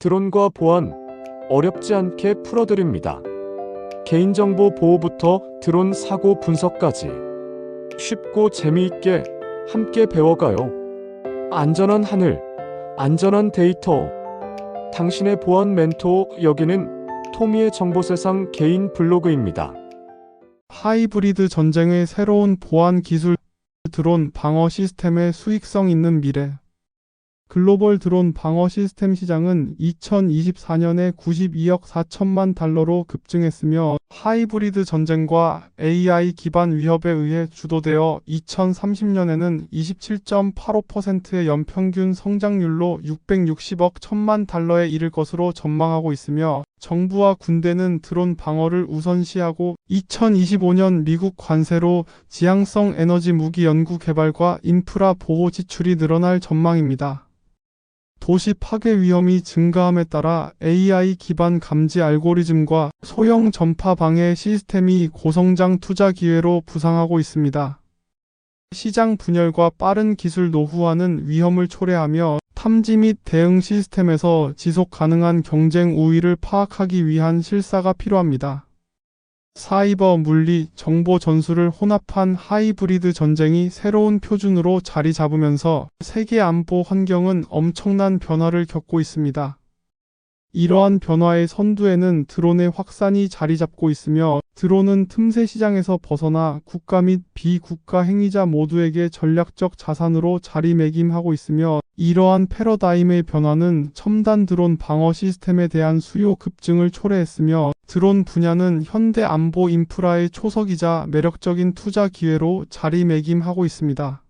드론과 보안 어렵지 않게 풀어드립니다. 개인정보 보호부터 드론 사고 분석까지 쉽고 재미있게 함께 배워가요. 안전한 하늘, 안전한 데이터. 당신의 보안 멘토 여기는 토미의 정보세상 개인 블로그입니다. 하이브리드 전쟁의 새로운 보안 기술 드론 방어 시스템의 수익성 있는 미래. 글로벌 드론 방어 시스템 시장은 2024년에 92억 4천만 달러로 급증했으며 하이브리드 전쟁과 AI 기반 위협에 의해 주도되어 2030년에는 27.85%의 연평균 성장률로 660억 천만 달러에 이를 것으로 전망하고 있으며 정부와 군대는 드론 방어를 우선시하고 2025년 미국 관세로 지향성 에너지 무기 연구 개발과 인프라 보호 지출이 늘어날 전망입니다. 도시 파괴 위험이 증가함에 따라 AI 기반 감지 알고리즘과 소형 전파 방해 시스템이 고성장 투자 기회로 부상하고 있습니다. 시장 분열과 빠른 기술 노후화는 위험을 초래하며 탐지 및 대응 시스템에서 지속 가능한 경쟁 우위를 파악하기 위한 실사가 필요합니다. 사이버 물리 정보 전술을 혼합한 하이브리드 전쟁이 새로운 표준으로 자리 잡으면서 세계 안보 환경은 엄청난 변화를 겪고 있습니다. 이러한 변화의 선두에는 드론의 확산이 자리 잡고 있으며 드론은 틈새 시장에서 벗어나 국가 및 비국가 행위자 모두에게 전략적 자산으로 자리매김하고 있으며 이러한 패러다임의 변화는 첨단 드론 방어 시스템에 대한 수요 급증을 초래했으며 드론 분야는 현대 안보 인프라의 초석이자 매력적인 투자 기회로 자리매김하고 있습니다.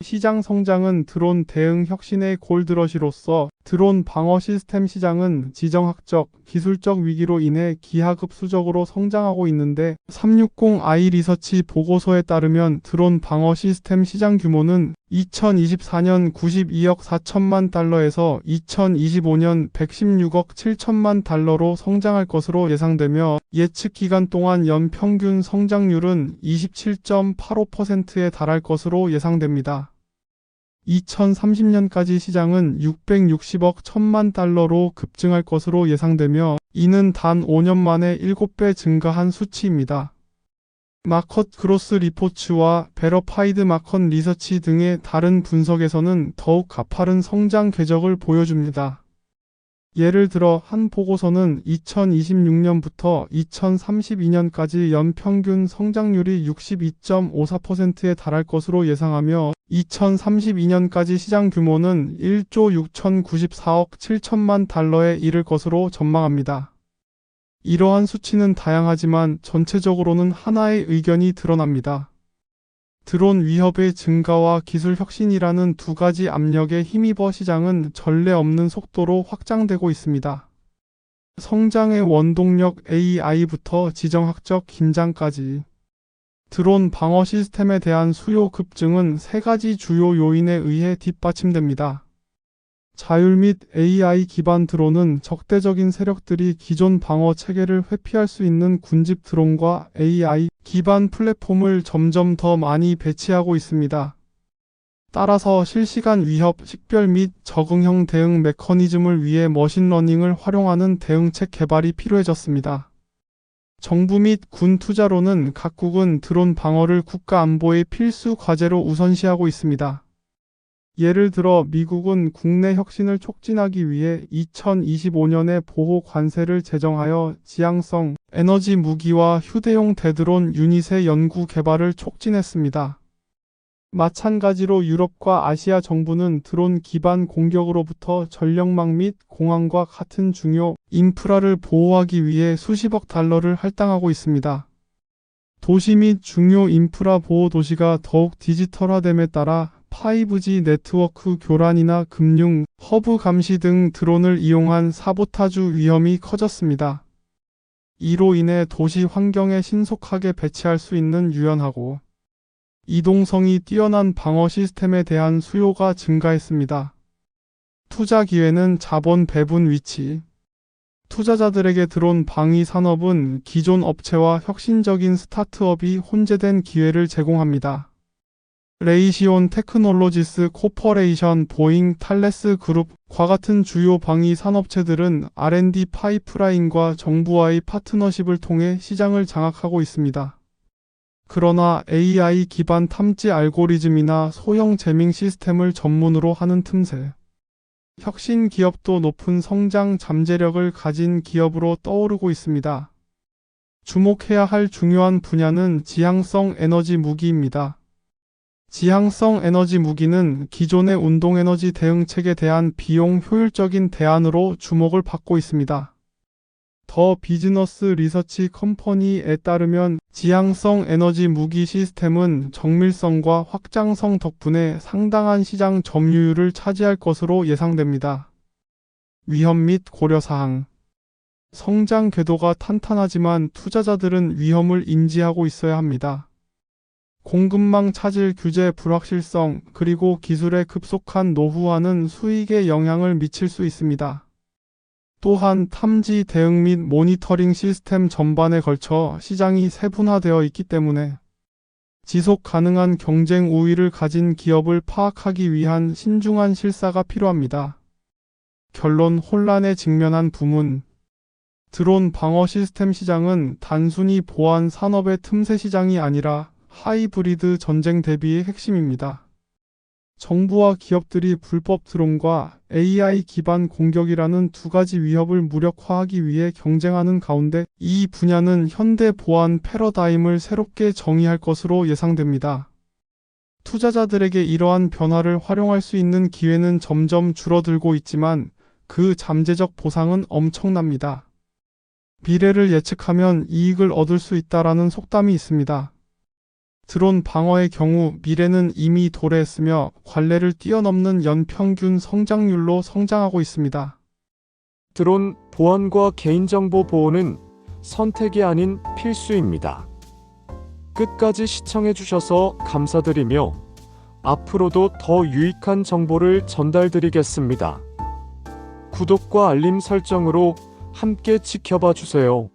시장 성장은 드론 대응 혁신의 골드러시로서 드론 방어 시스템 시장은 지정학적, 기술적 위기로 인해 기하급수적으로 성장하고 있는데 360i 리서치 보고서에 따르면 드론 방어 시스템 시장 규모는 2024년 92억 4천만 달러에서 2025년 116억 7천만 달러로 성장할 것으로 예상되며 예측 기간 동안 연평균 성장률은 27.85%에 달할 것으로 예상됩니다. 2030년까지 시장은 660억 1천만 달러로 급증할 것으로 예상되며 이는 단 5년 만에 7배 증가한 수치입니다. 마컷 그로스 리포츠와 베러파이드 마컷 리서치 등의 다른 분석에서는 더욱 가파른 성장 궤적을 보여줍니다. 예를 들어 한 보고서는 2026년부터 2032년까지 연평균 성장률이 62.54%에 달할 것으로 예상하며 2032년까지 시장 규모는 1조 6,094억 7천만 달러에 이를 것으로 전망합니다. 이러한 수치는 다양하지만 전체적으로는 하나의 의견이 드러납니다. 드론 위협의 증가와 기술 혁신이라는 두 가지 압력에 힘입어 시장은 전례 없는 속도로 확장되고 있습니다. 성장의 원동력 AI부터 지정학적 긴장까지 드론 방어 시스템에 대한 수요 급증은 세 가지 주요 요인에 의해 뒷받침됩니다. 자율 및 AI 기반 드론은 적대적인 세력들이 기존 방어 체계를 회피할 수 있는 군집 드론과 AI 기반 플랫폼을 점점 더 많이 배치하고 있습니다. 따라서 실시간 위협, 식별 및 적응형 대응 메커니즘을 위해 머신러닝을 활용하는 대응책 개발이 필요해졌습니다. 정부 및 군 투자로는 각국은 드론 방어를 국가 안보의 필수 과제로 우선시하고 있습니다. 예를 들어 미국은 국내 혁신을 촉진하기 위해 2025년에 보호 관세를 제정하여 지향성, 에너지 무기와 휴대용 대드론 유닛의 연구 개발을 촉진했습니다. 마찬가지로 유럽과 아시아 정부는 드론 기반 공격으로부터 전력망 및 공항과 같은 중요 인프라를 보호하기 위해 수십억 달러를 할당하고 있습니다. 도시 및 중요 인프라 보호 도시가 더욱 디지털화됨에 따라 5G 네트워크 교란이나 금융, 허브 감시 등 드론을 이용한 사보타주 위험이 커졌습니다. 이로 인해 도시 환경에 신속하게 배치할 수 있는 유연하고 이동성이 뛰어난 방어 시스템에 대한 수요가 증가했습니다. 투자 기회는 자본 배분 위치. 투자자들에게 드론 방위 산업은 기존 업체와 혁신적인 스타트업이 혼재된 기회를 제공합니다. 레이시온 테크놀로지스 코퍼레이션, 보잉, 탈레스 그룹과 같은 주요 방위 산업체들은 R&D 파이프라인과 정부와의 파트너십을 통해 시장을 장악하고 있습니다. 그러나 AI 기반 탐지 알고리즘이나 소형 제밍 시스템을 전문으로 하는 틈새. 혁신 기업도 높은 성장 잠재력을 가진 기업으로 떠오르고 있습니다. 주목해야 할 중요한 분야는 지향성 에너지 무기입니다. 지향성 에너지 무기는 기존의 운동에너지 대응책에 대한 비용 효율적인 대안으로 주목을 받고 있습니다. 더 비즈너스 리서치 컴퍼니에 따르면 지향성 에너지 무기 시스템은 정밀성과 확장성 덕분에 상당한 시장 점유율을 차지할 것으로 예상됩니다. 위험 및 고려사항 성장 궤도가 탄탄하지만 투자자들은 위험을 인지하고 있어야 합니다. 공급망 차질 규제 불확실성 그리고 기술의 급속한 노후화는 수익에 영향을 미칠 수 있습니다. 또한 탐지 대응 및 모니터링 시스템 전반에 걸쳐 시장이 세분화되어 있기 때문에 지속 가능한 경쟁 우위를 가진 기업을 파악하기 위한 신중한 실사가 필요합니다. 결론 혼란에 직면한 부문 드론 방어 시스템 시장은 단순히 보안 산업의 틈새 시장이 아니라 하이브리드 전쟁 대비의 핵심입니다. 정부와 기업들이 불법 드론과 AI 기반 공격이라는 두 가지 위협을 무력화하기 위해 경쟁하는 가운데 이 분야는 현대 보안 패러다임을 새롭게 정의할 것으로 예상됩니다. 투자자들에게 이러한 변화를 활용할 수 있는 기회는 점점 줄어들고 있지만 그 잠재적 보상은 엄청납니다. 미래를 예측하면 이익을 얻을 수 있다라는 속담이 있습니다. 드론 방어의 경우 미래는 이미 도래했으며 관례를 뛰어넘는 연평균 성장률로 성장하고 있습니다. 드론 보안과 개인정보 보호는 선택이 아닌 필수입니다. 끝까지 시청해주셔서 감사드리며 앞으로도 더 유익한 정보를 전달드리겠습니다. 구독과 알림 설정으로 함께 지켜봐 주세요.